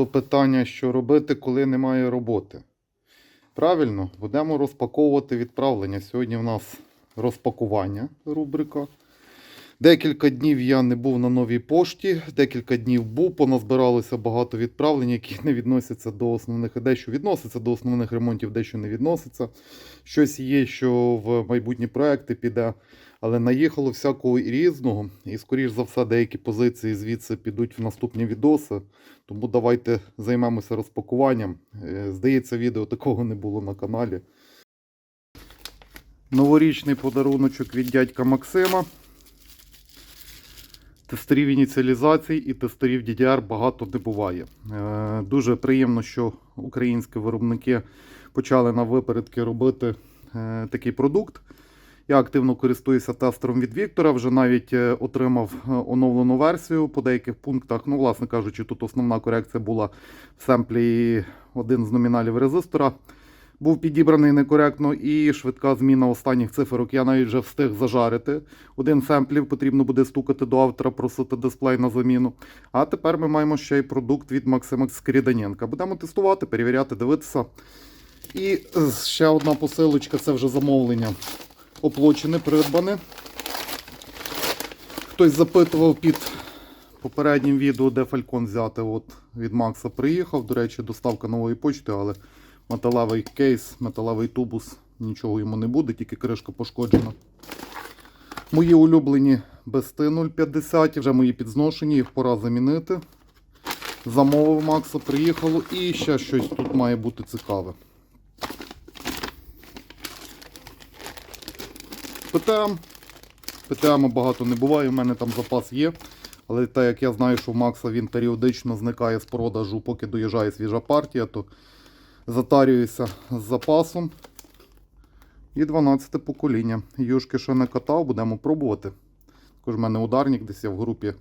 То питання, що робити, коли немає роботи. Правильно, будемо розпаковувати відправлення. Сьогодні в нас розпакування рубрика. Декілька днів я не був на новій пошті, декілька днів був, поназбиралося багато відправлень, які не відносяться до основних дещо відносяться до основних ремонтів, дещо не відноситься. Щось є, що в майбутні проекти піде, але наїхало всякого і різного. І, скоріш за все, деякі позиції звідси підуть в наступні відоси. Тому давайте займемося розпакуванням. Е, Здається, відео такого не було на каналі. Новорічний подаруночок від дядька Максима. Тестерів ініціалізацій і тестерів DDR багато не буває. Е, Дуже приємно, що українські виробники почали на випередки робити е, такий продукт. Я активно користуюся тестером від Віктора, вже навіть е, отримав оновлену версію по деяких пунктах. Ну, власне кажучи, тут основна корекція була в семплі один з номіналів резистора. Був підібраний некоректно і швидка зміна останніх циферок. Я навіть вже встиг зажарити. Один семплів потрібно буде стукати до автора, просити дисплей на заміну. А тепер ми маємо ще й продукт від Максима Скріданенка. Будемо тестувати, перевіряти, дивитися. І ще одна посилочка це вже замовлення. Оплочене, придбане. Хтось запитував під попереднім відео, де фалькон взяти. От від Макса приїхав. До речі, доставка нової почти, але металевий кейс, металевий тубус, нічого йому не буде, тільки кришка пошкоджена. Мої улюблені бести 050, вже мої підзношені, їх пора замінити. Замовив Макса, приїхало і ще щось тут має бути цікаве. ПТМ. ПТМ багато не буває, у мене там запас є. Але так як я знаю, що в Макса він періодично зникає з продажу, поки доїжджає свіжа партія, то затарююся з запасом. І 12 покоління. Юшки ще не катав, будемо пробувати. Також в мене ударник десь я в групі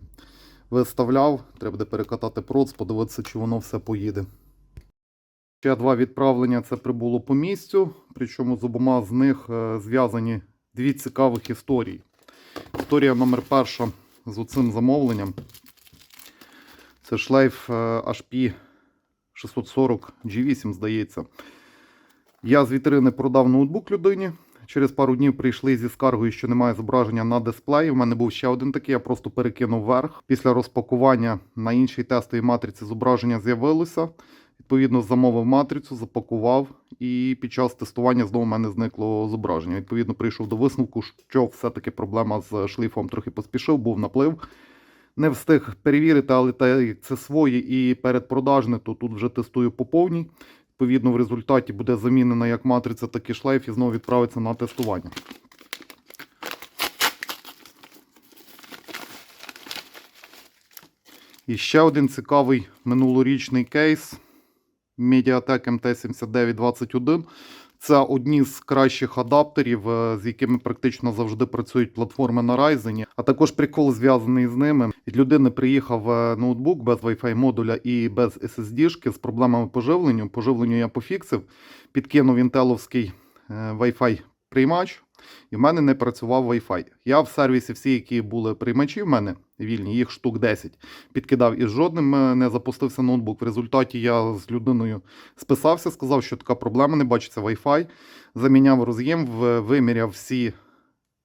виставляв. Треба буде перекатати проц, подивитися, чи воно все поїде. Ще два відправлення це прибуло по місцю, причому з обома з них е, зв'язані дві цікавих історії. Історія номер перша з оцим замовленням. Це шлейф е, HP 640 G8, здається. Я з вітрини продав ноутбук людині. Через пару днів прийшли зі скаргою, що немає зображення на дисплеї. У мене був ще один такий, я просто перекинув вверх. Після розпакування на іншій тестовій матриці зображення з'явилося. Відповідно, замовив матрицю, запакував, і під час тестування знову в мене зникло зображення. Відповідно, прийшов до висновку, що все-таки проблема з шлейфом трохи поспішив, був наплив. Не встиг перевірити, але це свої і передпродажне, то тут вже тестую по повній. Відповідно, в результаті буде замінена як матриця, так і шлейф, і знову відправиться на тестування. І ще один цікавий минулорічний кейс Mediatek MT7921. Це одні з кращих адаптерів, е, з якими практично завжди працюють платформи на Ryzen. А також прикол зв'язаний з ними. Від людини приїхав е, ноутбук без Wi-Fi модуля і без SSD-шки з проблемами поживлення. Поживленню я пофіксив, підкинув інтеловський е, Wi-Fi приймач, і в мене не працював Wi-Fi. Я в сервісі всі, які були приймачі в мене вільні, їх штук 10, підкидав і з жодним е, не запустився ноутбук. В результаті я з людиною списався, сказав, що така проблема не бачиться Wi-Fi. Заміняв роз'єм, виміряв всі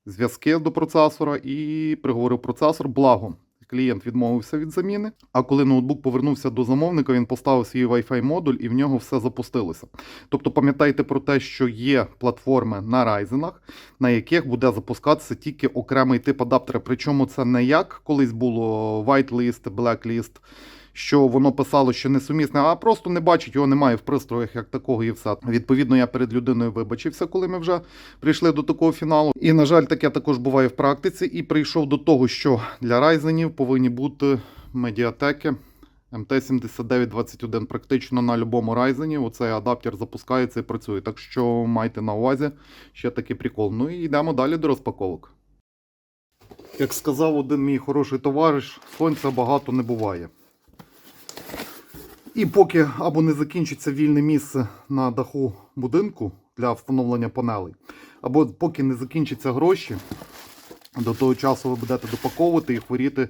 зв'язки до процесора і приговорив процесор. Благо, клієнт відмовився від заміни. А коли ноутбук повернувся до замовника, він поставив свій Wi-Fi модуль і в нього все запустилося. Тобто пам'ятайте про те, що є платформи на Ryzen, на яких буде запускатися тільки окремий тип адаптера. Причому це не як колись було whitelist, blacklist, що воно писало, що несумісне, а просто не бачить, його немає в пристроях як такого і все. Відповідно, я перед людиною вибачився, коли ми вже прийшли до такого фіналу. І, на жаль, таке також буває в практиці. І прийшов до того, що для Ryzen повинні бути медіатеки. MT7921 практично на будь-якому Ryzen. Оцей адаптер запускається і працює. Так що майте на увазі ще такий прикол. Ну і йдемо далі до розпаковок. Як сказав один мій хороший товариш, сонця багато не буває. І поки або не закінчиться вільне місце на даху будинку для встановлення панелей, або поки не закінчаться гроші, до того часу ви будете допаковувати і хворіти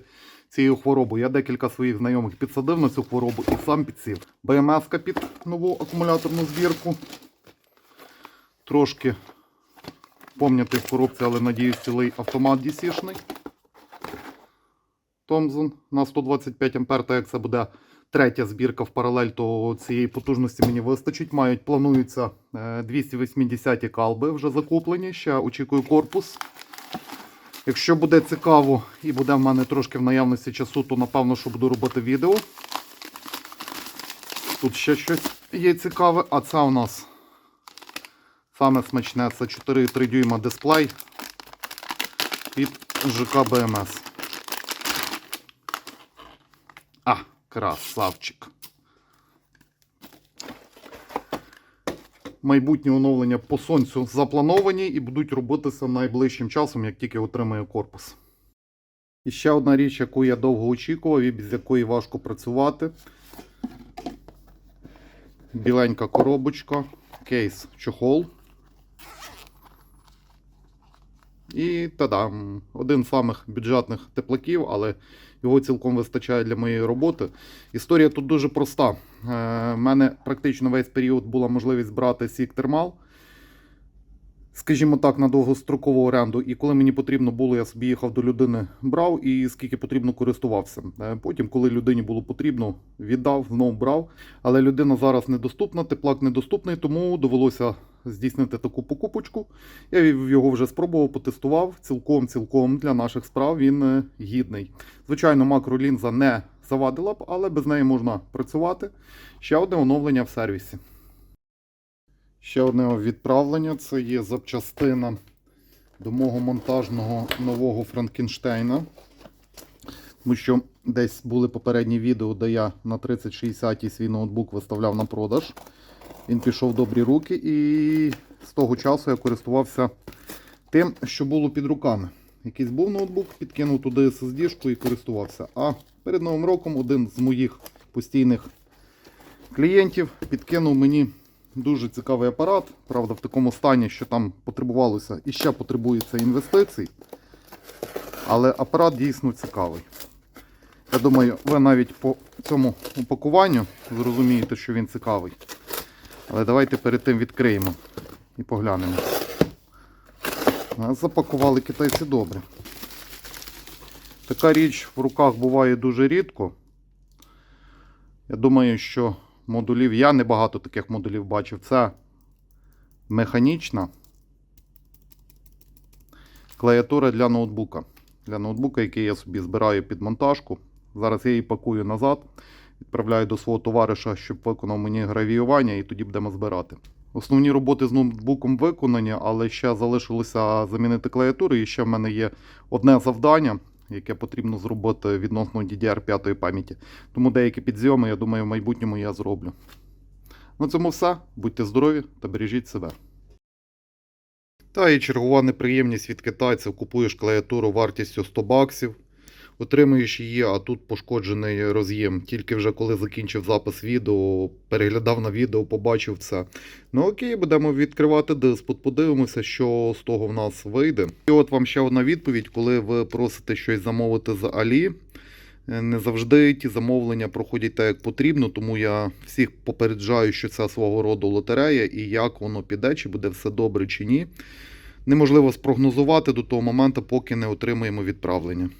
цією хворобою. Я декілька своїх знайомих підсадив на цю хворобу і сам підсів. БМС під нову акумуляторну збірку. Трошки помнятий в коробці, але надіюсь, цілий автомат DC-шний. Томзон на 125 А, так як це буде третя збірка в паралель, то цієї потужності мені вистачить. Мають, плануються е, 280 калби вже закуплені. Ще очікую корпус. Якщо буде цікаво і буде в мене трошки в наявності часу, то напевно, що буду робити відео. Тут ще щось є цікаве, а це у нас саме смачне це 4,3 дюйма дисплей під ЖК БМС. А, красавчик. Майбутні оновлення по сонцю заплановані і будуть робитися найближчим часом, як тільки отримаю корпус. І ще одна річ, яку я довго очікував і без якої важко працювати. Біленька коробочка, кейс чохол. І тадам! Один з самих бюджетних теплаків, але його цілком вистачає для моєї роботи. Історія тут дуже проста. У мене практично весь період була можливість брати сік термал, скажімо так, на довгострокову оренду. І коли мені потрібно було, я собі їхав до людини, брав і скільки потрібно користувався. Е, Потім, коли людині було потрібно, віддав, знов брав. Але людина зараз недоступна, теплак недоступний, тому довелося здійснити таку покупочку. Я його вже спробував, потестував. Цілком-цілком для наших справ він е, гідний. Звичайно, макролінза не завадила б, але без неї можна працювати. Ще одне оновлення в сервісі. Ще одне відправлення це є запчастина до мого монтажного нового Франкенштейна. Тому що десь були попередні відео, де я на 3060 свій ноутбук виставляв на продаж. Він пішов в добрі руки, і з того часу я користувався тим, що було під руками. Якийсь був ноутбук, підкинув туди SSD-шку і користувався. А перед Новим роком один з моїх постійних клієнтів підкинув мені дуже цікавий апарат. Правда, в такому стані, що там потребувалося і ще потребується інвестицій. Але апарат дійсно цікавий. Я думаю, ви навіть по цьому упакуванню зрозумієте, що він цікавий. Але давайте перед тим відкриємо і поглянемо. Запакували китайці добре. Така річ в руках буває дуже рідко. Я думаю, що модулів, я не багато таких модулів бачив. Це механічна клавіатура для ноутбука. Для ноутбука, який я собі збираю під монтажку. Зараз я її пакую назад, відправляю до свого товариша, щоб виконав мені гравіювання, і тоді будемо збирати. Основні роботи з ноутбуком виконані, але ще залишилося замінити клавіатуру. І ще в мене є одне завдання, яке потрібно зробити відносно DDR5 пам'яті. Тому деякі підзйоми, я думаю, в майбутньому я зроблю. На цьому все. Будьте здорові та бережіть себе. Та і чергова неприємність від китайців. Купуєш клавіатуру вартістю 100 баксів, отримуєш її, а тут пошкоджений роз'єм. Тільки вже коли закінчив запис відео, переглядав на відео, побачив це. Ну окей, будемо відкривати диспут, подивимося, що з того в нас вийде. І от вам ще одна відповідь, коли ви просите щось замовити з Алі. Е, Не завжди ті замовлення проходять так, як потрібно, тому я всіх попереджаю, що це свого роду лотерея і як воно піде, чи буде все добре чи ні. Неможливо спрогнозувати до того моменту, поки не отримаємо відправлення.